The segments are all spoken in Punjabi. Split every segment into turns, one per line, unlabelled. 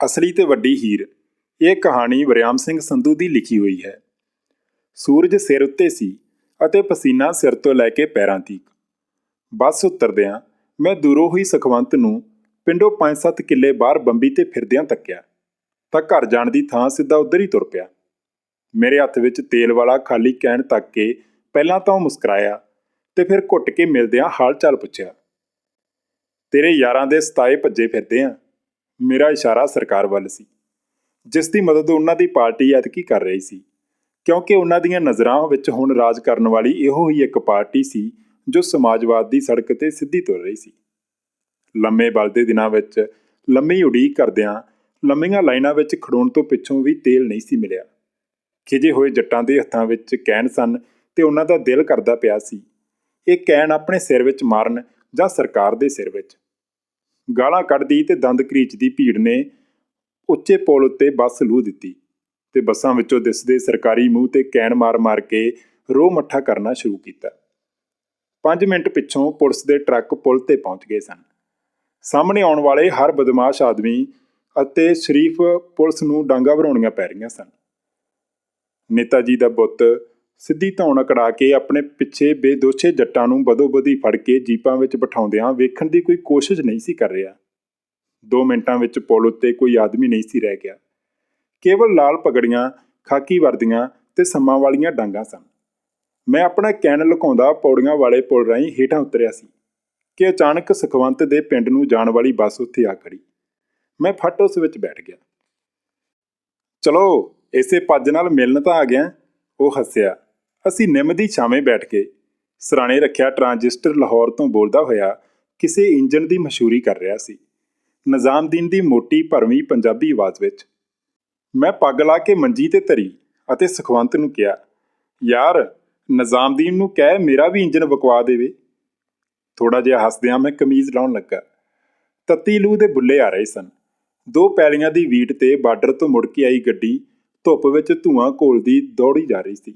ਅਸਲੀ ਤੇ ਵੱਡੀ ਹੀਰ, ਇਹ ਕਹਾਣੀ ਵਰਿਆਮ ਸਿੰਘ ਸੰਧੂ ਦੀ ਲਿਖੀ ਹੋਈ ਹੈ। ਸੂਰਜ ਸਿਰ ਉੱਤੇ ਸੀ ਅਤੇ ਪਸੀਨਾ ਸਿਰ ਤੋਂ ਲੈ ਕੇ ਪੈਰਾਂ ਤੀਕ। ਬੱਸ ਉਤਰਦਿਆਂ ਮੈਂ ਦੂਰੋਂ ਹੀ ਸੁਖਵੰਤ ਨੂੰ ਪਿੰਡੋਂ 5-7 ਕਿੱਲੇ ਬਾਹਰ ਬੰਬੀ ਤੇ ਫਿਰਦਿਆਂ ਤੱਕਿਆ, ਤਾਂ ਘਰ ਜਾਣ ਦੀ ਥਾਂ ਸਿੱਧਾ ਉਧਰ ਹੀ ਤੁਰ ਪਿਆ। ਮੇਰੇ ਹੱਥ ਵਿੱਚ ਤੇਲ ਵਾਲਾ ਖਾਲੀ ਕੈਨ ਤੱਕ ਕੇ ਪਹਿਲਾਂ ਤਾਂ ਉਹ ਮੁਸਕਰਾਇਆ ਤੇ ਫਿਰ ਘੁੱਟ ਕੇ ਮਿਲਦਿਆਂ ਹਾਲ ਚਾਲ ਪੁੱਛਿਆ, ਤੇਰੇ ਯਾਰਾਂ ਦੇ ਸਤਾਏ ਭੱਜੇ ਫਿਰਦੇ ਆ? ਮੇਰਾ ਇਸ਼ਾਰਾ ਸਰਕਾਰ ਵੱਲ ਸੀ, ਜਿਸ ਦੀ ਮਦਦ ਉਹਨਾਂ ਦੀ ਪਾਰਟੀ ਐਤਕੀ ਕਰ ਰਹੀ ਸੀ, ਕਿਉਂਕਿ ਉਹਨਾਂ ਦੀਆਂ ਨਜ਼ਰਾਂ ਵਿੱਚ ਹੁਣ ਰਾਜ ਕਰਨ ਵਾਲੀ ਇਹੋ ਹੀ ਇੱਕ ਪਾਰਟੀ ਸੀ ਜੋ ਸਮਾਜਵਾਦ ਦੀ ਸੜਕ ਤੇ ਸਿੱਧੀ ਤੁਰ ਰਹੀ ਸੀ। ਲੰਮੇ ਬਲਦੇ ਦਿਨਾਂ ਵਿੱਚ ਲੰਮੀ ਉਡੀਕ ਕਰਦਿਆਂ ਲੰਮੀਆਂ ਲਾਈਨਾਂ ਵਿੱਚ ਖੜੋਣ ਤੋਂ ਪਿੱਛੋਂ ਵੀ ਤੇਲ ਨਹੀਂ ਸੀ ਮਿਲਿਆ। ਖਿਜੇ ਹੋਏ ਜੱਟਾਂ ਦੇ ਹੱਥਾਂ ਵਿੱਚ ਕੈਨ ਸਨ ਤੇ ਉਹਨਾਂ ਦਾ ਦਿਲ ਕਰਦਾ ਪਿਆ ਸੀ। ਇਹ ਕੈਨ ਆਪਣੇ ਸਿਰ ਵਿੱਚ ਮਾਰਨ ਜਾਂ ਸਰਕਾਰ ਦੇ ਸਿਰ ਵਿੱਚ। ਗਾਲਾਂ ਕੱਢਦੀ ਤੇ ਦੰਦ ਕਰੀਚਦੀ ਭੀੜ ਨੇ ਉੱਚੇ ਪੁਲ ਉੱਤੇ ਬੱਸ ਲੂ ਦਿੱਤੀ ਤੇ ਬੱਸਾਂ ਵਿੱਚੋਂ ਦਿਸਦੇ ਸਰਕਾਰੀ ਮੂੰਹ ਤੇ ਕੈਨ ਮਾਰ-ਮਾਰ ਕੇ ਰੋਹ ਮੱਠਾ ਕਰਨਾ ਸ਼ੁਰੂ ਕੀਤਾ। 5 ਮਿੰਟ ਪਿੱਛੋਂ ਪੁਲਿਸ ਦੇ ਟਰੱਕ ਪੁਲ ਤੇ ਪਹੁੰਚ ਗਏ ਸਨ। ਸਾਹਮਣੇ ਆਉਣ ਵਾਲੇ ਹਰ ਬਦਮਾਸ਼ ਆਦਮੀ ਅਤੇ ਸ਼ਰੀਫ ਪੁਲਿਸ ਨੂੰ ਡਾਂਗਾ ਭਰਾਉਣੀਆਂ ਪੈ ਰਹੀਆਂ ਸਨ। ਨੇਤਾ ਜੀ ਦਾ ਬੁੱਤ ਸਿੱਧੀ ਧੌਣ ਅਕੜਾ ਕੇ ਆਪਣੇ ਪਿੱਛੇ ਬੇਦੋਸ਼ੇ ਜੱਟਾਂ ਨੂੰ ਬਦੋਬਦੀ ਫੜ ਕੇ ਜੀਪਾਂ ਵਿੱਚ ਬਿਠਾਉਂਦਿਆਂ ਵੇਖਣ ਦੀ ਕੋਈ ਕੋਸ਼ਿਸ਼ ਨਹੀਂ ਸੀ ਕਰ ਰਿਹਾ। 2 ਮਿੰਟਾਂ ਵਿੱਚ ਪੁਲ ਉੱਤੇ ਕੋਈ ਆਦਮੀ ਨਹੀਂ ਸੀ ਰਹਿ ਗਿਆ। ਕੇਵਲ ਲਾਲ ਪਗੜੀਆਂ, ਖਾਕੀ ਵਰਦੀਆਂ ਤੇ ਸੰਮਾਂ ਵਾਲੀਆਂ ਡਾਂਗਾਂ ਸਨ। ਮੈਂ ਆਪਣਾ ਕੈਨ ਲੁਕਾਉਂਦਾ ਪੌੜੀਆਂ ਵਾਲੇ ਪੁਲ ਰਾਹੀਂ ਹੇਠਾਂ ਉਤਰਿਆ ਸੀ ਕਿ ਅਚਾਨਕ ਸੁਖਵੰਤ ਦੇ ਪਿੰਡ ਨੂੰ ਜਾਣ ਵਾਲੀ ਬੱਸ ਉੱਥੇ ਆ ਖੜੀ। ਮੈਂ ਫਟ ਉਸ ਵਿੱਚ ਬੈਠ ਗਿਆ। ਚਲੋ, ਇਸੇ ਪੱਜ ਨਾਲ ਮਿਲਣ ਤਾਂ ਆ ਗਿਆ, ਉਹ ਹੱਸਿਆ। ਅਸੀਂ ਨਿੰਮ ਦੀ ਛਾਵੇਂ ਬੈਠ ਕੇ ਸਰਾਣੇ ਰੱਖਿਆ ਟਰਾਂਜਿਸਟਰ ਲਾਹੌਰ ਤੋਂ ਬੋਲਦਾ ਹੋਇਆ ਕਿਸੇ ਇੰਜਨ ਦੀ ਮਸ਼ਹੂਰੀ ਕਰ ਰਿਹਾ ਸੀ। ਨਿਜ਼ਾਮਦੀਨ ਦੀ ਮੋਟੀ ਭਰਵੀਂ ਪੰਜਾਬੀ ਆਵਾਜ਼ ਵਿੱਚ ਮੈਂ ਪੱਗ ਲਾ ਕੇ ਮੰਜੀ ਤੇ ਧਰੀ ਅਤੇ ਸੁਖਵੰਤ ਨੂੰ ਕਿਹਾ, ਯਾਰ, ਨਿਜ਼ਾਮਦੀਨ ਨੂੰ ਕਹਿ ਮੇਰਾ ਵੀ ਇੰਜਨ ਬਕਵਾ ਦੇਵੇ। ਥੋੜਾ ਜਿਹਾ ਹੱਸਦਿਆਂ ਮੈਂ ਕਮੀਜ਼ ਲਾਉਣ ਲੱਗਾ। ਤੱਤੀ ਲੂ ਦੇ ਬੁੱਲੇ ਆ ਰਹੇ ਸਨ। ਦੋ ਪੈਲੀਆਂ ਦੀ ਵੀਟ ਤੇ ਬਾਰਡਰ ਤੋਂ ਮੁੜ ਕੇ ਆਈ ਗੱਡੀ ਧੁੱਪ ਵਿੱਚ ਧੂਆਂ ਘੋਲਦੀ ਦੌੜੀ ਜਾ ਰਹੀ ਸੀ।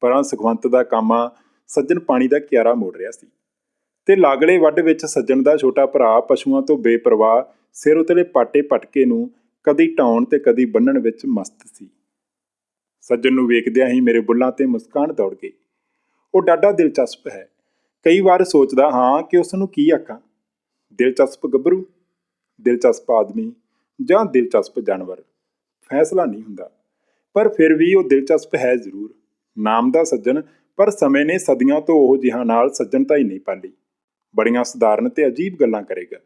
ਪਰਾਂ ਸੁਖਵੰਤ ਦਾ ਕਾਮਾ ਸੱਜਣ ਪਾਣੀ ਦਾ ਕਿਆਰਾ ਮੋੜ ਰਿਹਾ ਸੀ। ਤੇ ਲਾਗਲੇ ਵੱਡ ਵਿੱਚ ਸੱਜਣ ਦਾ ਛੋਟਾ ਭਰਾ ਪਸ਼ੂਆਂ ਤੋਂ ਬੇਪਰਵਾਹ, ਸਿਰ ਉਤਲੇ ਪਾਟੇ ਪਟਕੇ ਨੂੰ ਕਦੀ ਟਾਉਣ ਤੇ ਕਦੀ ਬੰਨਣ ਵਿੱਚ ਮਸਤ ਸੀ। ਸੱਜਣ ਨੂੰ ਵੇਖਦਿਆਂ ਹੀ ਮੇਰੇ ਬੁੱਲਾਂ ਤੇ ਮੁਸਕਾਨ ਦੌੜ ਗਈ। ਉਹ ਡਾਡਾ ਦਿਲਚਸਪ ਹੈ। ਕਈ ਵਾਰ ਸੋਚਦਾ ਹਾਂ ਕਿ ਉਸ ਨੂੰ ਕੀ ਆਖਾਂ। ਦਿਲਚਸਪ ਗੱਭਰੂ, ਦਿਲਚਸਪ ਆਦਮੀ ਜਾਂ ਦਿਲਚਸਪ ਜਾਨਵਰ। ਫੈਸਲਾ ਨਹੀਂ ਹੁੰਦਾ। ਪਰ ਫਿਰ ਵੀ ਉਹ ਦਿਲਚਸਪ ਹੈ ਜ਼ਰੂਰ। ਨਾਮ ਦਾ ਸੱਜਣ, ਪਰ ਸਮੇਂ ਨੇ ਸਦੀਆਂ ਤੋਂ ਉਹ ਜਿਹਾ ਨਾਲ ਸੱਜਣਤਾ ਹੀ ਨਹੀਂ ਪਾਲੀ। ਬੜੀਆਂ ਸਧਾਰਨ ਤੇ ਅਜੀਬ ਗੱਲਾਂ ਕਰੇਗਾ।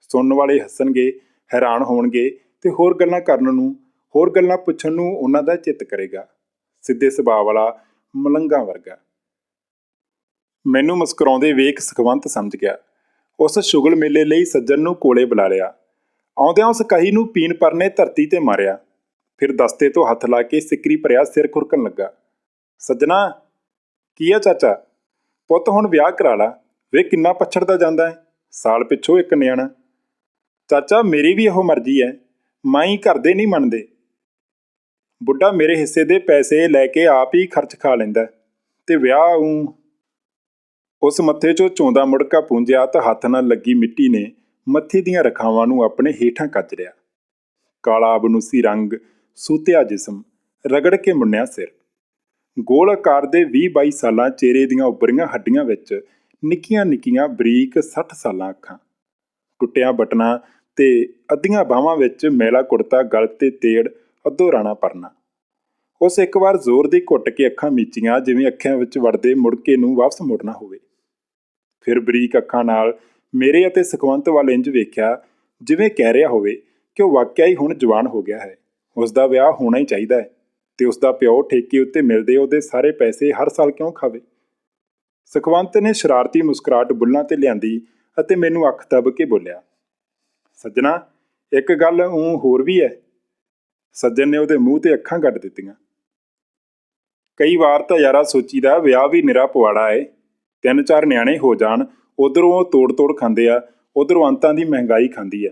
ਸੁਣਨ ਵਾਲੇ ਹੱਸਣਗੇ, ਹੈਰਾਨ ਹੋਣਗੇ ਤੇ ਹੋਰ ਗੱਲਾਂ ਕਰਨ ਨੂੰ, ਹੋਰ ਗੱਲਾਂ ਪੁੱਛਣ ਨੂੰ ਉਹਨਾਂ ਦਾ ਚਿੱਤ ਕਰੇਗਾ। ਸਿੱਧੇ ਸੁਭਾਅ ਵਾਲਾ ਮਲੰਗਾ ਵਰਗਾ। ਮੈਨੂੰ ਮੁਸਕਰਾਉਂਦੇ ਵੇਖ ਸੁਖਵੰਤ ਸਮਝ ਗਿਆ। ਉਸ ਸ਼ੁਗਲ ਮੇਲੇ ਲਈ ਸੱਜਣ ਨੂੰ ਕੋਲੇ ਬੁਲਾ ਲਿਆ। ਆਉਂਦਿਆਂ ਉਸ ਕਹੀ ਨੂੰ ਪੀਣ ਪਰ ਨੇ ਧਰਤੀ ਤੇ ਮਾਰਿਆ। ਫਿਰ ਦਸਤੇ ਤੋਂ ਹੱਥ ਲਾ ਕੇ ਸਿੱਕਰੀ ਭਰਿਆ ਸਿਰ ਖੁਰਕਣ ਲੱਗਾ। ਸੱਜਣਾ, ਕੀ ਆ ਚਾਚਾ? ਪੁੱਤ ਹੁਣ ਵਿਆਹ ਕਰਾ ਲਾ। ਵੇ ਕਿੰਨਾ ਪਛੜਦਾ ਜਾਂਦਾ ਹੈ ਸਾਲ ਪਿੱਛੋਂ ਇੱਕ ਨਿਆਣਾ। ਚਾਚਾ, ਮੇਰੀ ਵੀ ਇਹੋ ਮਰਜ਼ੀ ਹੈ ਮਾਈ ਘਰ ਦੇ ਨਹੀਂ ਮੰਨਦੇ। ਬੁੱਢਾ ਮੇਰੇ ਹਿੱਸੇ ਦੇ ਪੈਸੇ ਲੈ ਕੇ ਆਪ ਹੀ ਖਰਚ ਖਾ ਲੈਂਦਾ ਤੇ ਵਿਆਹ ਉਂ ਉਸ ਮੱਥੇ 'ਚੋਂ ਚੋਂਦਾ ਮੁੜਕਾ ਪੂੰਝਿਆ ਤਾਂ ਹੱਥ ਨਾਲ ਲੱਗੀ ਮਿੱਟੀ ਨੇ ਮੱਥੇ ਦੀਆਂ ਰਖਾਵਾਂ ਨੂੰ ਆਪਣੇ ਹੇਠਾਂ ਕੱਜ ਲਿਆ। ਕਾਲਾ ਬਨੂਸੀ ਰੰਗ ਸੂਤਿਆ ਜਿਸਮ ਰਗੜ ਕੇ ਮੁੰਨਿਆ ਸਿਰ। ਗੋਲ ਆਕਾਰ ਦੇ 20-22 ਸਾਲਾਂ ਚਿਹਰੇ ਦੀਆਂ ਉੱਭਰੀਆਂ ਹੱਡੀਆਂ ਵਿੱਚ ਨਿੱਕੀਆਂ-ਨਿੱਕੀਆਂ ਬਰੀਕ 60 ਸਾਲਾਂ ਅੱਖਾਂ, ਟੁੱਟਿਆਂ ਬਟਨਾਂ ਤੇ ਅੱਧੀਆਂ ਬਾਹਾਂ ਵਿੱਚ ਮੈਲਾ ਕੁੜਤਾ, ਗਲ ਤੇ ਤੇੜ, ਅੱਧੋ ਰਾਣਾ ਪਰਨਾ। ਉਸ ਇੱਕ ਵਾਰ ਜ਼ੋਰ ਦੀ ਘੁੱਟ ਕੇ ਅੱਖਾਂ ਮੀਚੀਆਂ ਜਿਵੇਂ ਅੱਖਾਂ ਵਿੱਚ ਵੜਦੇ ਮੁੜਕੇ ਨੂੰ ਵਾਪਸ ਮੁੜਨਾ ਹੋਵੇ। ਫਿਰ ਬਰੀਕ ਅੱਖਾਂ ਨਾਲ ਮੇਰੇ ਅਤੇ ਸੁਖਵੰਤ ਵੱਲ ਇੰਜ ਵੇਖਿਆ, ਜਿਵੇਂ ਕਹਿ ਰਿਹਾ ਹੋਵੇ ਕਿ ਉਹ ਵਾਕਿਆ ਹੀ ਹੁਣ ਜਵਾਨ ਹੋ ਗਿਆ ਹੈ। ਉਸ ਦਾ ਵਿਆਹ ਹੋਣਾ ਹੀ ਚਾਹੀਦਾ ਹੈ। ਤੇ ਉਸ ਦਾ ਪਿਓ ਠੇਕੇ ਉੱਤੇ ਮਿਲਦੇ ਉਹਦੇ ਸਾਰੇ ਪੈਸੇ ਹਰ ਸਾਲ ਕਿਉਂ ਖਾਵੇ? ਸੁਖਵੰਤ ਨੇ ਸ਼ਰਾਰਤੀ ਮੁਸਕਰਾਟ ਬੁੱਲਾਂ ਤੇ ਲਿਆਂਦੀ ਅਤੇ ਮੈਨੂੰ ਅੱਖ ਦਬ ਕੇ ਬੋਲਿਆ, ਸੱਜਣਾ, ਇੱਕ ਗੱਲ ਉਹ ਹੋਰ ਵੀ ਹੈ ਸੱਜਣ ਨੇ ਉਹਦੇ ਮੂੰਹ ਤੇ ਅੱਖਾਂ ਕੱਢ ਦਿੱਤੀਆਂ। ਕਈ ਵਾਰ ਤਾਂ ਯਾਰਾ ਸੋਚੀਦਾ ਵਿਆਹ ਵੀ ਨਿਰਾ ਪਵਾੜਾ ਏ। ਤਿੰਨ ਚਾਰ ਨਿਆਣੇ ਹੋ ਜਾਣ, ਉਧਰੋਂ ਉਹ ਤੋੜ ਤੋੜ ਖਾਂਦੇ ਆ, ਉਧਰੋਂ ਅੰਤਾਂ ਦੀ ਮਹਿੰਗਾਈ ਖਾਂਦੀ ਆ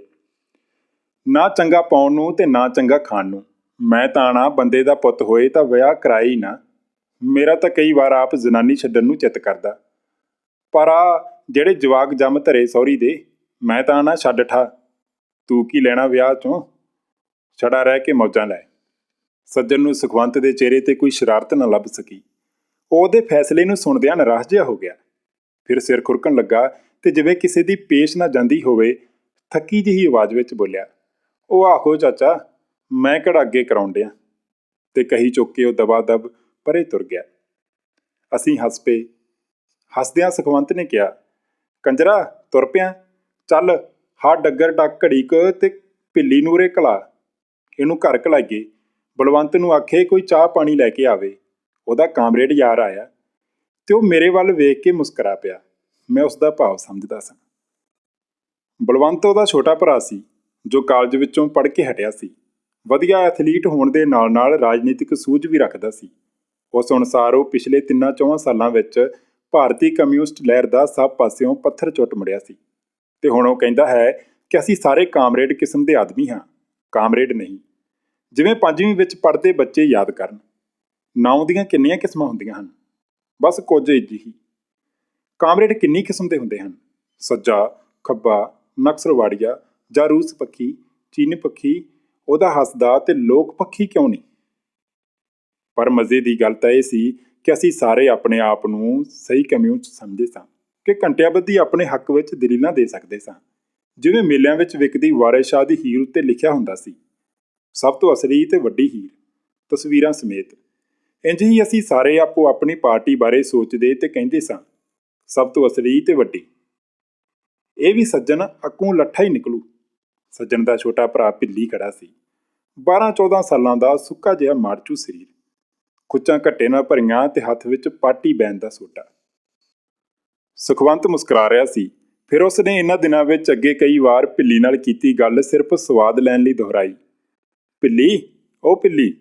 ਨਾ ਚੰਗਾ ਪਾਉਣ ਨੂੰ ਤੇ ਨਾ ਚੰਗਾ ਖਾਣ ਨੂੰ। ਮੈਂ ਤਾਂ ਨਾ ਬੰਦੇ ਦਾ ਪੁੱਤ ਹੋਏ ਤਾਂ ਵਿਆਹ ਕਰਾਏ ਹੀ ਨਾ। ਮੇਰਾ ਤਾਂ ਕਈ ਵਾਰ ਆਪ ਜਨਾਨੀ ਛੱਡਣ ਨੂੰ ਚਿੱਤ ਕਰਦਾ। ਪਰ ਆ ਜਿਹੜੇ ਜਵਾਕ ਜੰਮ ਧਰੇ ਸੌਰੀ ਦੇ, ਮੈਂ ਤਾਂ ਨਾ ਛੱਡ ਠਾ। ਤੂੰ ਕੀ ਲੈਣਾ ਵਿਆਹ ਚੋਂ? ਛੜਾ ਰਹਿ ਕੇ ਮੌਜਾਂ ਲੈ। ਸੱਜਣ ਨੂੰ ਸੁਖਵੰਤ ਦੇ ਚਿਹਰੇ ਤੇ ਕੋਈ ਸ਼ਰਾਰਤ ਨਾ ਲੱਭ ਸਕੀ। ਉਹਦੇ ਫੈਸਲੇ ਨੂੰ ਸੁਣਦਿਆਂ ਨਿਰਾਸ਼ ਜਿਹਾ ਹੋ ਗਿਆ। ਫਿਰ ਸਿਰ ਖੁਰਕਣ ਲੱਗਾ ਤੇ ਜਿਵੇਂ ਕਿਸੇ ਦੀ ਪੇਸ਼ ਨਾ ਜਾਂਦੀ ਹੋਵੇ, ਥੱਕੀ ਜਿਹੀ ਆਵਾਜ਼ ਵਿੱਚ ਬੋਲਿਆ, ਉਹ ਆਹੋ ਚਾਚਾ ਮੈਂ ਕਿਹੜਾ ਅੱਗੇ ਕਰਾਉਣ ਡਿਆ? ਤੇ ਕਹੀ ਚੁੱਕ ਕੇ ਉਹ ਦਬਾ ਦਬ ਪਰੇ ਤੁਰ ਗਿਆ। ਅਸੀਂ ਹੱਸ ਪਏ। ਹੱਸਦਿਆਂ ਸੁਖਵੰਤ ਨੇ ਕਿਹਾ, ਕੰਜਰਾ, ਤੁਰ ਪਿਆ। ਚੱਲ, ਹਾ ਡੱਗਰ ਡੱਕ ਘੜੀ ਕੁ ਤੇ ਪਿੱਲੀ ਨੂਰੇ ਕਲਾ ਇਹਨੂੰ ਘਰ ਕਲਾਈਏ ਬਲਵੰਤ ਨੂੰ ਆਖੇ ਕੋਈ ਚਾਹ ਪਾਣੀ ਲੈ ਕੇ ਆਵੇ। ਉਹਦਾ ਕਾਮਰੇਡ ਯਾਰ ਆਇਆ। ਤੇ ਉਹ ਮੇਰੇ ਵੱਲ ਵੇਖ ਕੇ ਮੁਸਕਰਾ ਪਿਆ। ਮੈਂ ਉਸ ਦਾ ਭਾਵ ਸਮਝਦਾ ਸਾਂ। ਬਲਵੰਤ ਉਹਦਾ ਛੋਟਾ ਭਰਾ ਸੀ, ਜੋ ਕਾਲਜ ਵਿੱਚੋਂ ਪੜ੍ਹ ਕੇ ਹਟਿਆ ਸੀ। ਵਧੀਆ ਐਥਲੀਟ ਹੋਣ ਦੇ ਨਾਲ-ਨਾਲ ਰਾਜਨੀਤਿਕ ਸੂਝ ਵੀ ਰੱਖਦਾ ਸੀ। ਉਸ ਅਨੁਸਾਰ ਉਹ ਪਿਛਲੇ 3-4 ਸਾਲਾਂ ਵਿੱਚ ਭਾਰਤੀ ਕਮਿਊਨਿਸਟ ਲਹਿਰ ਦਾ ਸਭ ਪਾਸਿਓਂ ਪੱਥਰ ਚੁੱਟ ਮੁੜਿਆ ਸੀ। ਤੇ ਹੁਣ ਉਹ ਕਹਿੰਦਾ ਹੈ ਕਿ ਅਸੀਂ ਸਾਰੇ ਕਾਮਰੇਡ ਕਿਸਮ ਦੇ ਆਦਮੀ ਹਾਂ। ਕਾਮਰੇਡ ਨਹੀਂ। ਜਿਵੇਂ ਪੰਜਵੀਂ ਵਿੱਚ ਪੜ੍ਹਦੇ ਬੱਚੇ ਯਾਦ ਕਰਨ। ਨਾਉਂ ਦੀਆਂ ਕਿੰਨੀਆਂ ਕਿਸਮਾਂ ਹੁੰਦੀਆਂ ਹਨ? ਬਸ ਕੁਝ ਹੀ। ਕਾਮਰੇਡ ਕਿੰਨੀ ਕਿਸਮ ਦੇ ਹੁੰਦੇ ਹਨ? ਸੱਜਾ, ਖੱਬਾ, ਨਕਸਲਵਾੜੀਆ ਜਾਂ ਰੂਸ ਪੱਖੀ, ਚੀਨ ਪੱਖੀ ਉਹਦਾ ਹੱਸਦਾ ਤੇ ਲੋਕ ਪੱਖੀ ਕਿਉਂ ਨਹੀਂ? ਪਰ ਮਜ਼ੇ ਦੀ ਗੱਲ ਤਾਂ ਇਹ ਸੀ ਕਿ ਅਸੀਂ ਸਾਰੇ ਆਪਣੇ ਆਪ ਨੂੰ ਸਹੀ ਕਮਿਊਨਿਸਟ ਸਮਝਦੇ ਸਾਂ ਕਿ ਘੰਟਿਆਂ ਬੱਧੀ ਆਪਣੇ ਹੱਕ ਵਿੱਚ ਦਲੀਲਾਂ ਦੇ ਸਕਦੇ ਸਾਂ। ਜਿਵੇਂ ਮੇਲਿਆਂ ਵਿੱਚ ਵਿਕਦੀ ਵਾਰਿਸ ਸ਼ਾਹ ਦੀ ਹੀਰ ਉੱਤੇ ਲਿਖਿਆ ਹੁੰਦਾ ਸੀ, ਸਭ ਤੋਂ ਅਸਲੀ ਤੇ ਵੱਡੀ ਹੀਰ, ਤਸਵੀਰਾਂ ਸਮੇਤ। ਇੰਜ ਹੀ ਅਸੀਂ ਸਾਰੇ ਆਪੋ ਆਪਣੀ ਪਾਰਟੀ ਬਾਰੇ ਸੋਚਦੇ ਤੇ ਕਹਿੰਦੇ ਸਾਂ, ਸਭ ਤੋਂ ਅਸਲੀ ਤੇ ਵੱਡੀ। ਇਹ ਵੀ ਸੱਜਣ ਅੱਕੂ ਲੱਠਾ ਹੀ ਨਿਕਲੂ। ਸੱਜਣ ਦਾ ਛੋਟਾ ਭਰਾ ਭਿੱਲੀ ਖੜਾ ਸੀ। 12-14 ਸਾਲਾਂ ਦਾ ਸੁੱਕਾ ਜਿਹਾ ਮਾਰਚੂ ਸਰੀਰ। ਖੁੱਚਾਂ ਘੱਟੇ ਨਾਲ ਭਰੀਆਂ ਤੇ ਹੱਥ ਵਿੱਚ ਪਾਟੀ ਬੈਨ ਦਾ ਸੋਟਾ। ਸੁਖਵੰਤ ਮੁਸਕਰਾ ਰਿਹਾ ਸੀ। ਫਿਰ ਉਸ ਨੇ ਇਹਨਾਂ ਦਿਨਾਂ ਵਿੱਚ ਅੱਗੇ ਕਈ ਵਾਰ ਭਿੱਲੀ ਨਾਲ ਕੀਤੀ ਗੱਲ ਸਿਰਫ ਸਵਾਦ ਲੈਣ ਲਈ ਦੁਹਰਾਈ। ਭਿੱਲੀ ਉਹ ਭਿੱਲੀ,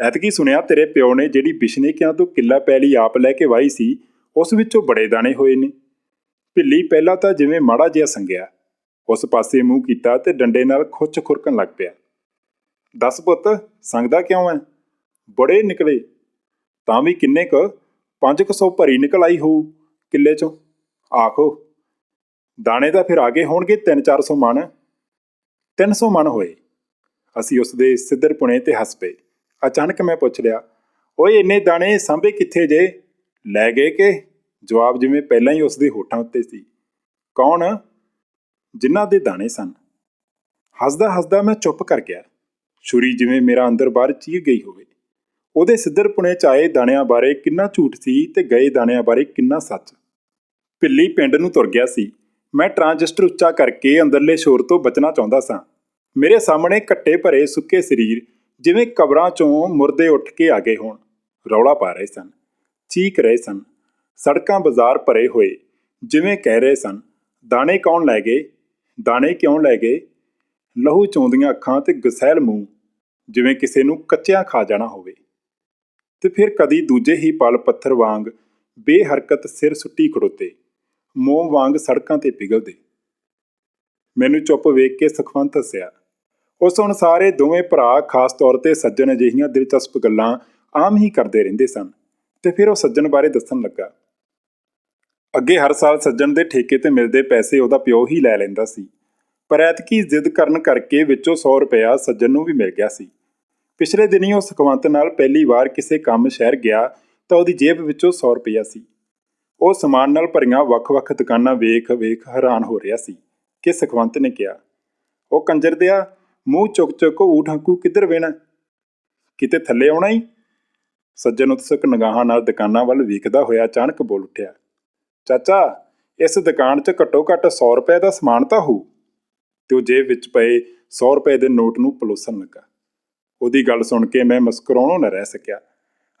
ਐਤਕੀ ਸੁਣਿਆ ਤੇਰੇ ਪਿਓ ਨੇ ਜਿਹੜੀ ਬਿਸ਼ਨੇਕਿਆਂ ਤੋਂ ਕਿੱਲਾ ਪੈਲੀ ਆਪ ਲੈ ਕੇ ਵਾਈ ਸੀ, ਉਸ ਵਿੱਚੋਂ ਬੜੇ ਦਾਣੇ ਹੋਏ ਨੇ। ਭਿੱਲੀ ਪਹਿਲਾਂ ਤਾਂ ਜਿਵੇਂ ਮਾੜਾ ਜਿਹਾ ਸੰਗਿਆ। ਉਸ ਪਾਸੇ ਮੂੰਹ ਕੀਤਾ ਤੇ ਡੰਡੇ ਨਾਲ ਖੁੱਚ ਖੁਰਕਣ ਲੱਗ ਪਿਆ। ਦੱਸ ਪੁੱਤ, ਸੰਗਦਾ ਕਿਉਂ ਐ? ਬੜੇ ਨਿਕਲੇ। ਤਾਂ ਵੀ ਕਿੰਨੇ ਕ 500 ਭਰੀ ਨਿਕਲ ਆਈ ਹੋਊ ਕਿੱਲੇ ਚੋਂ। ਆਖੋ ਦਾਣੇ ਤਾਂ ਫਿਰ ਆਗੇ ਹੋਣਗੇ 3-400 ਮਣ। 300 ਮਣ ਹੋਏ। ਅਸੀਂ ਉਸ ਦੇ ਸਿੱਧਰ ਪੁਣੇ ਤੇ ਹੱਸ ਪਏ। ਅਚਾਨਕ ਮੈਂ ਪੁੱਛ ਲਿਆ, ਓਏ, ਇੰਨੇ ਦਾਣੇ ਸਾਂਭੇ ਕਿੱਥੇ ਜੇ? ਲੈ ਗਏ ਕਿ? ਜਵਾਬ ਜਿਵੇਂ ਪਹਿਲਾਂ ਹੀ ਉਸ ਦੇ ਹੋਠਾਂ ਉੱਤੇ ਸੀ। ਕੌਣ? ਜਿਨ੍ਹਾਂ ਦੇ ਦਾਣੇ ਸਨ। ਹੱਸਦਾ ਹੱਸਦਾ ਮੈਂ ਚੁੱਪ ਕਰ ਗਿਆ। ਛੁਰੀ ਜਿਵੇਂ ਮੇਰਾ ਅੰਦਰ ਬਾਹਰ ਚੀਰ ਗਈ ਹੋਵੇ। ਉਹਦੇ ਸਿੱਧਰ ਪੁਣੇ ਚ ਆਏ ਦਾਣਿਆਂ ਬਾਰੇ ਕਿੰਨਾ ਝੂਠ ਸੀ ਤੇ ਗਏ ਦਾਣਿਆਂ ਬਾਰੇ ਕਿੰਨਾ ਸੱਚ। ਪਿੱਲੀ ਪਿੰਡ ਨੂੰ ਤੁਰ ਗਿਆ ਸੀ। ਮੈਂ ਟਰਾਂਜਿਸਟਰ ਉੱਚਾ ਕਰਕੇ ਅੰਦਰਲੇ ਸ਼ੋਰ ਤੋਂ ਬਚਣਾ ਚਾਹੁੰਦਾ ਸਾਂ। ਮੇਰੇ ਸਾਹਮਣੇ ਕੱਟੇ ਭਰੇ ਸੁੱਕੇ ਸਰੀਰ ਜਿਵੇਂ ਕਬਰਾਂ ਚੋਂ ਮੁਰਦੇ ਉੱਠ ਕੇ ਆ ਗਏ ਹੋਣ। ਰੌਲਾ ਪਾ ਰਹੇ ਸਨ। ਚੀਕ ਰਹੇ ਸਨ। ਸੜਕਾਂ ਬਾਜ਼ਾਰ ਭਰੇ ਹੋਏ ਜਿਵੇਂ ਕਹਿ ਰਹੇ ਸਨ, ਦਾਣੇ ਕੌਣ ਲੈ ਗਏ? ਦਾਣੇ ਕਿਉਂ ਲੈ ਗਏ? ਲਹੂ ਚੋਂਦੀਆਂ ਅੱਖਾਂ ਤੇ ਗਸੈਲ ਮੂੰਹ, ਜਿਵੇਂ ਕਿਸੇ ਨੂੰ ਕੱਚਿਆਂ ਖਾ ਜਾਣਾ ਹੋਵੇ। ਤੇ ਫਿਰ ਕਦੀ ਦੂਜੇ ਹੀ ਪਲ ਪੱਥਰ ਵਾਂਗ ਬੇਹਰਕਤ ਸਿਰ ਸੁੱਟੀ ਖੜੋਤੇ ਮੋਮ ਵਾਂਗ ਸੜਕਾਂ ਤੇ ਪਿਘਲਦੇ। ਮੈਨੂੰ ਚੁੱਪ ਵੇਖ ਕੇ ਸੁਖਵੰਤ ਹੱਸਿਆ। ਉਸ ਅਨੁਸਾਰ ਇਹ ਦੋਵੇਂ ਭਰਾ ਖਾਸ ਤੌਰ ਤੇ ਸੱਜਣ ਅਜਿਹੀਆਂ ਦਿਲਚਸਪ ਗੱਲਾਂ ਆਮ ਹੀ ਕਰਦੇ ਰਹਿੰਦੇ ਸਨ, ਤੇ ਫਿਰ ਉਹ ਸੱਜਣ ਬਾਰੇ ਦੱਸਣ ਲੱਗਾ। ਅੱਗੇ ਹਰ ਸਾਲ ਸੱਜਣ ਦੇ ਠੇਕੇ ਤੇ ਮਿਲਦੇ ਪੈਸੇ ਉਹਦਾ ਪਿਓ ਹੀ ਲੈ ਲੈਂਦਾ ਸੀ। ਪਰ ਐਤਕੀ ਜ਼ਿੱਦ ਕਰਨ ਕਰਕੇ ਵਿੱਚੋਂ 100 ਰੁਪਇਆ ਸੱਜਣ ਨੂੰ ਵੀ ਮਿਲ ਗਿਆ ਸੀ। ਪਿਛਲੇ ਦਿਨੀ ਉਹ ਸੁਖਵੰਤ ਨਾਲ ਪਹਿਲੀ ਵਾਰ ਕਿਸੇ ਕੰਮ ਸ਼ਹਿਰ ਗਿਆ ਤਾਂ ਉਹਦੀ ਜੇਬ ਵਿੱਚੋਂ 100 ਰੁਪਇਆ ਸੀ। ਉਹ ਸਮਾਨ ਨਾਲ ਭਰੀਆਂ ਵੱਖ-ਵੱਖ ਦੁਕਾਨਾਂ ਵੇਖ-ਵੇਖ ਹੈਰਾਨ ਹੋ ਰਿਹਾ ਸੀ ਕਿ ਸੁਖਵੰਤ ਨੇ ਕਿਹਾ, ਉਹ ਕੰਜਰ ਦਿਆ, ਮੂੰਹ ਚੁੱਕ ਚੁੱਕ ਊਠ ਹੰਕੂ ਕਿੱਧਰ ਵੇਣਾ? ਕਿਤੇ ਥੱਲੇ ਆਉਣਾ ਹੀ ਸੱਜਣ ਉਤਸਕ ਨਿਗਾਹਾਂ ਨਾਲ ਦੁਕਾਨਾਂ ਵੱਲ ਵੇਖਦਾ ਹੋਇਆ ਅਚਾਨਕ ਬੋਲ ਉੱਠਿਆ। ਚਾਚਾ, ਇਸ ਦੁਕਾਨ 'ਚ ਘੱਟੋ ਘੱਟ 100 ਰੁਪਏ ਦਾ ਸਮਾਨ ਤਾਂ ਹੋਊ। ਤੇ ਉਹ ਜੇਬ ਵਿੱਚ ਪਏ 100 ਰੁਪਏ ਦੇ ਨੋਟ ਨੂੰ ਪਲੋਸਣ ਲੱਗਾ। ਉਹਦੀ ਗੱਲ ਸੁਣ ਕੇ ਮੈਂ ਮੁਸਕਰਾਉਣੋਂ ਨਾ ਰਹਿ ਸਕਿਆ।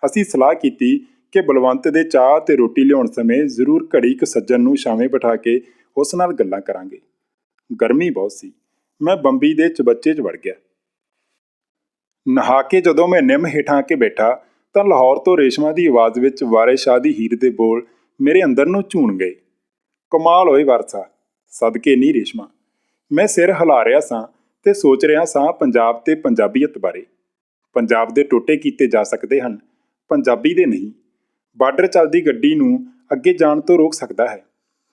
ਅਸੀਂ ਸਲਾਹ ਕੀਤੀ ਕਿ ਬਲਵੰਤ ਦੇ ਚਾਹ ਤੇ ਰੋਟੀ ਲਿਆਉਣ ਸਮੇਂ ਜ਼ਰੂਰ ਘੜੀ ਇੱਕ ਸੱਜਣ ਨੂੰ ਛਾਵੇਂ ਬਿਠਾ ਕੇ ਉਸ ਨਾਲ ਗੱਲਾਂ ਕਰਾਂਗੇ। ਗਰਮੀ ਬਹੁਤ ਸੀ। ਮੈਂ ਬੰਬੀ ਦੇ ਚਬੱਚੇ 'ਚ ਵੜ ਗਿਆ। ਨਹਾ ਕੇ ਜਦੋਂ ਮੈਂ ਨਿੰਮ ਹੇਠਾਂ ਕੇ ਬੈਠਾ, ਤਾਂ ਲਾਹੌਰ ਤੋਂ ਰੇਸ਼ਮਾ ਦੀ ਆਵਾਜ਼ ਵਿੱਚ ਵਾਰਿਸ ਸ਼ਾਹ ਦੀ ਹੀਰ ਦੇ ਬੋਲ ਮੇਰੇ ਅੰਦਰ ਨੂੰ ਝੂਣ ਗਏ। ਕਮਾਲ ਹੋਈ ਵਰਸਾ, ਸਦਕੇ ਨਹੀਂ ਰੇਸ਼ਮਾ। ਮੈਂ ਸਿਰ ਹਿਲਾ ਰਿਹਾ ਸਾਂ ਤੇ ਸੋਚ ਰਿਹਾ ਸਾਂ ਪੰਜਾਬ ਤੇ ਪੰਜਾਬੀਅਤ ਬਾਰੇ। ਪੰਜਾਬ ਦੇ ਟੋਟੇ ਕੀਤੇ ਜਾ ਸਕਦੇ ਹਨ, ਪੰਜਾਬੀ ਦੇ ਨਹੀਂ। ਬਾਰਡਰ ਚੱਲਦੀ ਗੱਡੀ ਨੂੰ ਅੱਗੇ ਜਾਣ ਤੋਂ ਰੋਕ ਸਕਦਾ ਹੈ,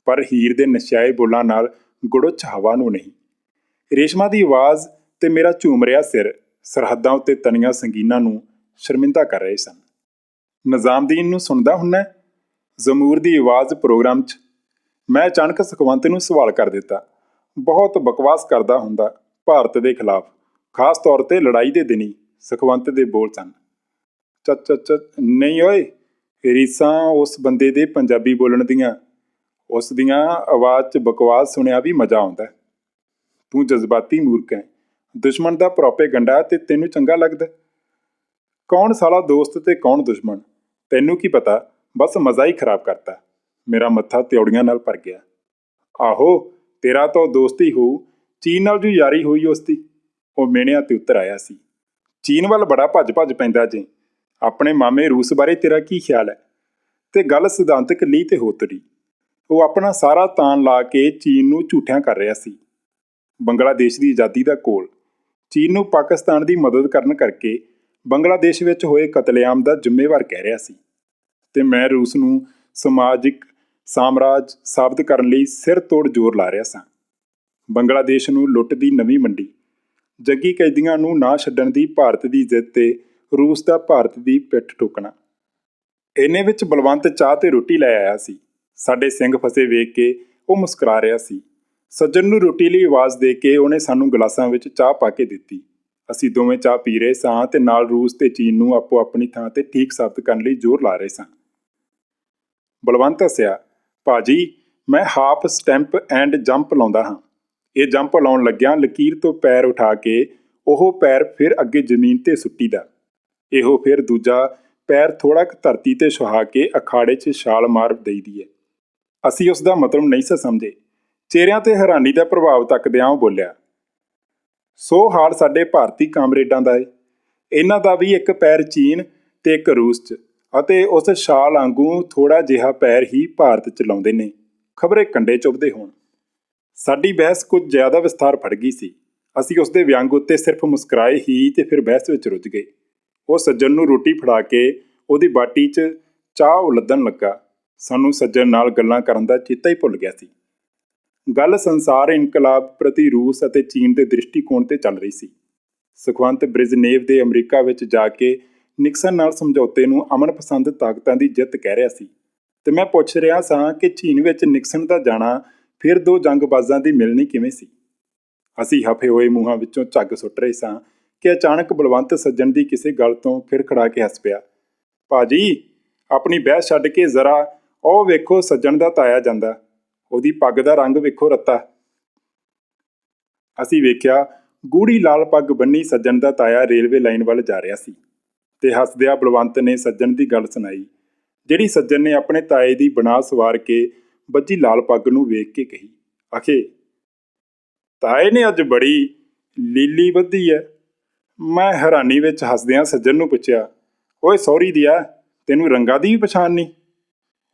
ਪਰ ਹੀਰ ਦੇ ਨਸ਼ਾਏ ਬੋਲਾਂ ਨਾਲ ਗੁੜੁੱਚ ਹਵਾ ਨੂੰ ਨਹੀਂ। ਰੇਸ਼ਮਾ ਦੀ ਆਵਾਜ਼ ਤੇ ਮੇਰਾ ਝੂਮ ਰਿਹਾ ਸਿਰ ਸਰਹੱਦਾਂ ਉੱਤੇ ਤਣੀਆਂ ਸੰਗੀਨਾਂ ਨੂੰ ਸ਼ਰਮਿੰਦਾ ਕਰ ਰਹੇ ਸਨ। ਨਿਜ਼ਾਮਦੀਨ ਨੂੰ ਸੁਣਦਾ ਹੁੰਨਾ ਜ਼ਮੂਰ ਦੀ ਆਵਾਜ਼ ਪ੍ਰੋਗਰਾਮ 'ਚ ਮੈਂ ਅਚਾਨਕ ਸੁਖਵੰਤ ਨੂੰ ਸਵਾਲ ਕਰ ਦਿੱਤਾ। ਬਹੁਤ ਬਕਵਾਸ ਕਰਦਾ ਹੁੰਦਾ ਭਾਰਤ ਦੇ ਖਿਲਾਫ, ਖਾਸ ਤੌਰ ਤੇ ਲੜਾਈ ਦੇ ਦਿਨੀ, ਸੁਖਵੰਤ ਦੇ ਬੋਲ ਸਨ। ਚੱਚ ਚੱਚ ਨਹੀਂ ਓਏ, ਰੀਸਾਂ ਉਸ ਬੰਦੇ ਦੇ ਪੰਜਾਬੀ ਬੋਲਣ ਦੀਆਂ, ਉਸ ਦੀਆਂ ਆਵਾਜ਼ 'ਚ ਬਕਵਾਸ ਸੁਣਿਆ ਵੀ ਮਜ਼ਾ ਆਉਂਦਾ ਤੂੰ ਜਜ਼ਬਾਤੀ ਮੂਰਖ ਹੈ, ਦੁਸ਼ਮਣ ਦਾ ਪ੍ਰੋਪੇਗੰਡਾ ਤੇ ਤੈਨੂੰ ਚੰਗਾ ਲੱਗਦਾ ਕੌਣ ਸਾਲਾ ਦੋਸਤ ਤੇ ਕੌਣ ਦੁਸ਼ਮਣ? ਤੈਨੂੰ ਕੀ ਪਤਾ? ਬਸ ਮਜ਼ਾ ਹੀ ਖਰਾਬ ਕਰਤਾ। ਮੇਰਾ ਮੱਥਾ ਤਿਉੜੀਆਂ ਨਾਲ ਭਰ ਗਿਆ। ਆਹੋ, ਤੇਰਾ ਤਾਂ ਦੋਸਤੀ ਹੋ ਚੀਨ ਨਾਲ ਜੋ ਯਾਰੀ ਹੋਈ ਉਸ ਦੀ ਉਹ ਮੇਣਿਆਂ ਤੇ ਉਤਰ ਆਇਆ ਸੀ। ਚੀਨ ਵੱਲ ਬੜਾ ਭੱਜ ਭੱਜ ਪੈਂਦਾ ਜੇ। ਆਪਣੇ ਮਾਮੇ ਰੂਸ ਬਾਰੇ ਤੇਰਾ ਕੀ ਖਿਆਲ ਹੈ? ਤੇ ਗੱਲ ਸਿਧਾਂਤਕ ਲਈ ਤੇ ਹੋ ਤੁਰੀ ਉਹ ਆਪਣਾ ਸਾਰਾ ਤਾਨ ਲਾ ਕੇ ਚੀਨ ਨੂੰ ਝੂਠਿਆਂ ਕਰ ਰਿਹਾ ਸੀ। ਬੰਗਲਾਦੇਸ਼ ਦੀ ਆਜ਼ਾਦੀ ਦਾ ਕੋਲ। ਚੀਨ ਨੂੰ ਪਾਕਿਸਤਾਨ ਦੀ ਮਦਦ ਕਰਨ ਕਰਕੇ ਬੰਗਲਾਦੇਸ਼ ਵਿੱਚ ਹੋਏ ਕਤਲੇਆਮ ਦਾ ਜ਼ਿੰਮੇਵਾਰ ਕਹਿ ਰਿਹਾ ਸੀ। ਤੇ ਮੈਂ ਰੂਸ ਨੂੰ ਸਮਾਜਿਕ ਸਾਮਰਾਜ ਸਾਬਤ ਕਰਨ ਲਈ ਸਿਰ ਤੋੜ ਜ਼ੋਰ ਲਾ ਰਿਹਾ ਸਾਂ। ਬੰਗਲਾਦੇਸ਼ ਨੂੰ ਲੁੱਟ ਦੀ ਨਵੀਂ ਮੰਡੀ, ਜੱਗੀ ਕੈਦੀਆਂ ਨੂੰ ਨਾ ਛੱਡਣ ਦੀ ਭਾਰਤ ਦੀ ਜਿੱਦ ਤੇ ਰੂਸ ਦਾ ਭਾਰਤ ਦੀ ਪਿੱਠ ਠੋਕਣਾ ਇਹਨੇ ਵਿੱਚ ਬਲਵੰਤ ਚਾਹ ਤੇ ਰੋਟੀ ਲੈ ਆਇਆ ਸੀ। ਸਾਡੇ ਸਿੰਘ ਫਸੇ ਵੇਖ ਕੇ ਉਹ ਮੁਸਕਰਾ ਰਿਹਾ ਸੀ। ਸੱਜਣ ਨੂੰ ਰੋਟੀ ਲਈ ਆਵਾਜ਼ ਦੇ ਕੇ ਉਹਨੇ ਸਾਨੂੰ ਗਲਾਸਾਂ ਵਿੱਚ ਚਾਹ ਪਾ ਕੇ ਦਿੱਤੀ। ਅਸੀਂ ਦੋਵੇਂ ਚਾਹ ਪੀ ਰਹੇ ਸਾਂ ਤੇ ਨਾਲ ਰੂਸ ਤੇ ਚੀਨ ਨੂੰ ਆਪੋ ਆਪਣੀ ਥਾਂ ਤੇ ਠੀਕ ਸਾਬਤ ਕਰਨ ਲਈ ਜ਼ੋਰ ਲਾ ਰਹੇ ਸਾਂ। ਬਲਵੰਤ ਹੱਸਿਆ, ਭਾਜੀ, ਮੈਂ ਹਾਫ ਸਟੈਂਪ ਐਂਡ ਜੰਪ ਲਾਉਂਦਾ ਹਾਂ। ਇਹ ਜੰਪ ਲਾਉਣ ਲੱਗਿਆਂ ਲਕੀਰ ਤੋਂ ਪੈਰ ਉਠਾ ਕੇ ਉਹ ਪੈਰ ਫਿਰ ਅੱਗੇ ਜ਼ਮੀਨ ਤੇ ਸੁੱਟੀਦਾ। ਇਹੋ ਫਿਰ ਦੂਜਾ ਪੈਰ ਥੋੜਾ ਕੁ ਧਰਤੀ ਤੇ ਸੁਹਾ ਕੇ ਅਖਾੜੇ 'ਚ ਛਾਲ ਮਾਰ ਦਈਦੀ ਹੈ ਅਸੀਂ ਉਸ ਦਾ ਮਤਲਬ ਨਹੀਂ ਸ ਸਮਝੇ। ਚਿਹਰਿਆਂ ਤੇ ਹੈਰਾਨੀ ਦਾ ਪ੍ਰਭਾਵ ਤੱਕਦਿਆਂ ਉਹ ਬੋਲਿਆ, ਸੋ ਹਾਲ ਸਾਡੇ ਭਾਰਤੀ ਕਾਮਰੇਡਾਂ ਦਾ ਏ। ਇਹਨਾਂ ਦਾ ਵੀ ਇੱਕ ਪੈਰ ਚੀਨ ਤੇ ਇੱਕ ਰੂਸ 'ਚ। ਅਤੇ ਉਸ ਸ਼ਾਲ ਵਾਂਗੂ ਥੋੜਾ ਜਿਹਾ ਪੈਰ ਹੀ ਭਾਰਤ ਚਲਾਉਂਦੇ ਨੇ। ਖਬਰੇ ਕੰਡੇ ਚੁੱਭਦੇ ਹੋਣ। ਸਾਡੀ ਬਹਿਸ ਕੁਝ ਜ਼ਿਆਦਾ ਵਿਸਥਾਰ ਫੜ ਗਈ ਸੀ। ਅਸੀਂ ਉਸ ਦੇ ਵਿਅੰਗ ਉੱਤੇ ਸਿਰਫ ਮੁਸਕਰਾਏ ਹੀ ਤੇ ਫਿਰ ਬਹਿਸ ਵਿੱਚ ਰੁੱਝ ਗਏ। ਉਹ ਸੱਜਣ ਨੂੰ ਰੋਟੀ ਫੜਾ ਕੇ ਉਹਦੀ ਬਾਟੀ 'ਚ ਚਾਹ ਉਲੱਦਣ ਲੱਗਾ। ਸਾਨੂੰ ਸੱਜਣ ਨਾਲ ਗੱਲਾਂ ਕਰਨ ਦਾ ਚੇਤਾ ਹੀ ਭੁੱਲ ਗਿਆ ਸੀ। ਗੱਲ ਸੰਸਾਰ ਇਨਕਲਾਬ ਪ੍ਰਤੀ ਰੂਸ ਅਤੇ ਚੀਨ ਦੇ ਦ੍ਰਿਸ਼ਟੀਕੋਣ ਤੇ ਚੱਲ ਰਹੀ ਸੀ। ਸੁਖਵੰਤ ਬ੍ਰਿਜਨੇਵ ਦੇ ਅਮਰੀਕਾ ਵਿੱਚ ਜਾ ਕੇ ਨਿਕਸਨ ਨਾਲ ਸਮਝੌਤੇ ਨੂੰ ਅਮਨ ਪਸੰਦ ਤਾਕਤਾਂ ਦੀ ਜਿੱਤ ਕਹਿ ਰਿਹਾ ਸੀ। ਤੇ ਮੈਂ ਪੁੱਛ ਰਿਹਾ ਸਾਂ ਕਿ ਚੀਨ ਵਿੱਚ ਨਿਕਸਨ ਦਾ ਜਾਣਾ ਫਿਰ ਦੋ ਜੰਗਬਾਜ਼ਾਂ ਦੀ ਮਿਲਣੀ ਕਿਵੇਂ ਸੀ? ਅਸੀਂ ਹਫੇ ਹੋਏ ਮੂੰਹਾਂ ਵਿੱਚੋਂ ਝੱਗ ਸੁੱਟ ਰਹੇ ਸਾਂ ਕਿ ਅਚਾਨਕ ਬਲਵੰਤ ਸੱਜਣ ਦੀ ਕਿਸੇ ਗੱਲ ਤੋਂ ਖਿੜਖੜਾ ਕੇ ਹੱਸ ਪਿਆ। ਭਾਜੀ, ਆਪਣੀ ਬਹਿਸ ਛੱਡ ਕੇ ਜ਼ਰਾ ਉਹ ਵੇਖੋ ਸੱਜਣ ਦਾ ਤਾਇਆ ਜਾਂਦਾ। ਉਹਦੀ ਪੱਗ ਦਾ ਰੰਗ ਵੇਖੋ ਰੱਤਾ। ਅਸੀਂ ਵੇਖਿਆ ਗੂੜੀ ਲਾਲ ਪੱਗ ਬੰਨੀ ਸੱਜਣ ਦਾ ਤਾਇਆ ਰੇਲਵੇ ਲਾਈਨ ਵੱਲ ਜਾ ਰਿਹਾ ਸੀ। ਤੇ ਹੱਸਦਿਆਂ ਬਲਵੰਤ ਨੇ ਸੱਜਣ ਦੀ ਗੱਲ ਸੁਣਾਈ, ਜਿਹੜੀ ਸੱਜਣ ਨੇ ਆਪਣੇ ਤਾਏ ਦੀ ਬਣਾ ਸਵਾਰ ਕੇ ਬੱਜੀ ਲਾਲ ਪੱਗ ਨੂੰ ਵੇਖ ਕੇ ਕਹੀ, ਆਖੇ, ਤਾਏ ਨੇ ਅੱਜ ਬੜੀ ਲੀਲੀ ਬੱਧੀ ਐ। ਮੈਂ ਹੈਰਾਨੀ ਵਿੱਚ ਹੱਸਦਿਆਂ ਸੱਜਣ ਨੂੰ ਪੁੱਛਿਆ, ਓਏ ਸੌਰੀ ਦਿਆ, ਤੈਨੂੰ ਰੰਗਾ ਦੀ ਵੀ ਪਛਾਣ ਨਹੀਂ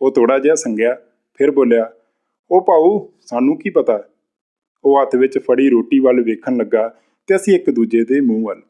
ਉਹ ਥੋੜਾ ਜਿਹਾ ਸੰਗਿਆ, ਫਿਰ ਬੋਲਿਆ ਉਹ ਭਾਊ, ਸਾਨੂੰ ਕੀ ਪਤਾ? ਉਹ ਹੱਥ ਵਿੱਚ ਫੜੀ ਰੋਟੀ ਵੱਲ ਵੇਖਣ ਲੱਗਾ ਤੇ ਅਸੀਂ ਇੱਕ ਦੂਜੇ ਦੇ ਮੂੰਹ ਵੱਲ